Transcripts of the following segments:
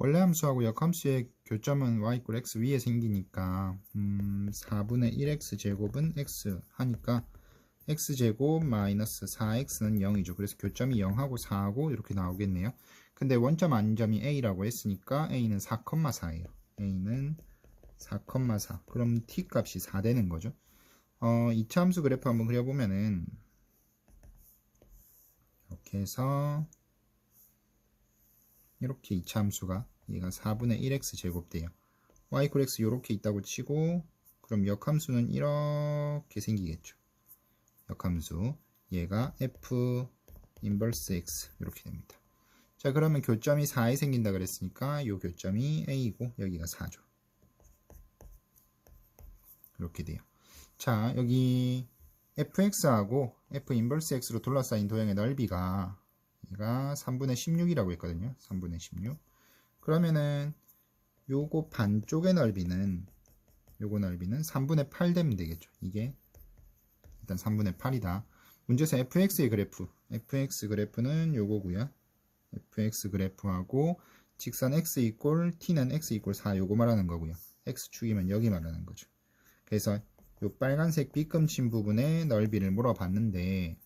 원래 함수하고 역함수의 교점은 y 이퀄 x 위에 생기니까 음, 4분의 1x 제곱은 x 하니까 x 제곱 마이너스 4x는 0이죠. 그래서 교점이 0하고 4하고 이렇게 나오겠네요. 근데 원점 안점이 a라고 했으니까 a는 4,4예요. a는 4,4. 그럼 t 값이 4 되는 거죠. 어, 이차 함수 그래프 한번 그려보면은 이렇게 해서 이렇게 이차 함수가 얘가 4분의 1x 제곱 돼요. y 이퀄 x 이렇게 있다고 치고 그럼 역함수는 이렇게 생기겠죠. 역함수 얘가 f 인버스 x 이렇게 됩니다. 자 그러면 교점이 4에 생긴다 그랬으니까 이 교점이 a이고 여기가 4죠. 이렇게 돼요. 자 여기 fx하고 f 인버스 x로 둘러싸인 도형의 넓이가 얘가 3분의 16이라고 했거든요. 3분의 16. 그러면은 요거 반쪽의 넓이는 요거 넓이는 3분의 8 되면 되겠죠. 이게 일단 3분의 8이다. 문제에서 fx의 그래프, fx 그래프는 요거고요. fx 그래프하고 직선 x 이꼴 t는 x 이꼴 4 요거 말하는 거고요. x축이면 여기 말하는 거죠. 그래서 요 빨간색 빗금친 부분의 넓이를 물어봤는데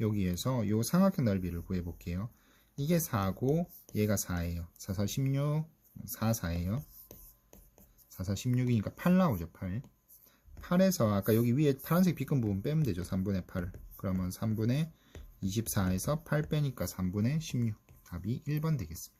여기에서 요 삼각형 넓이를 구해 볼게요. 이게 4고 얘가 4예요. 4, 4, 16, 4, 4예요. 4, 4, 16이니까 8 나오죠. 8. 8에서 아까 여기 위에 파란색 빗금 부분 빼면 되죠. 3분의 8을. 그러면 3분의 24에서 8 빼니까 3분의 16. 답이 1번 되겠습니다.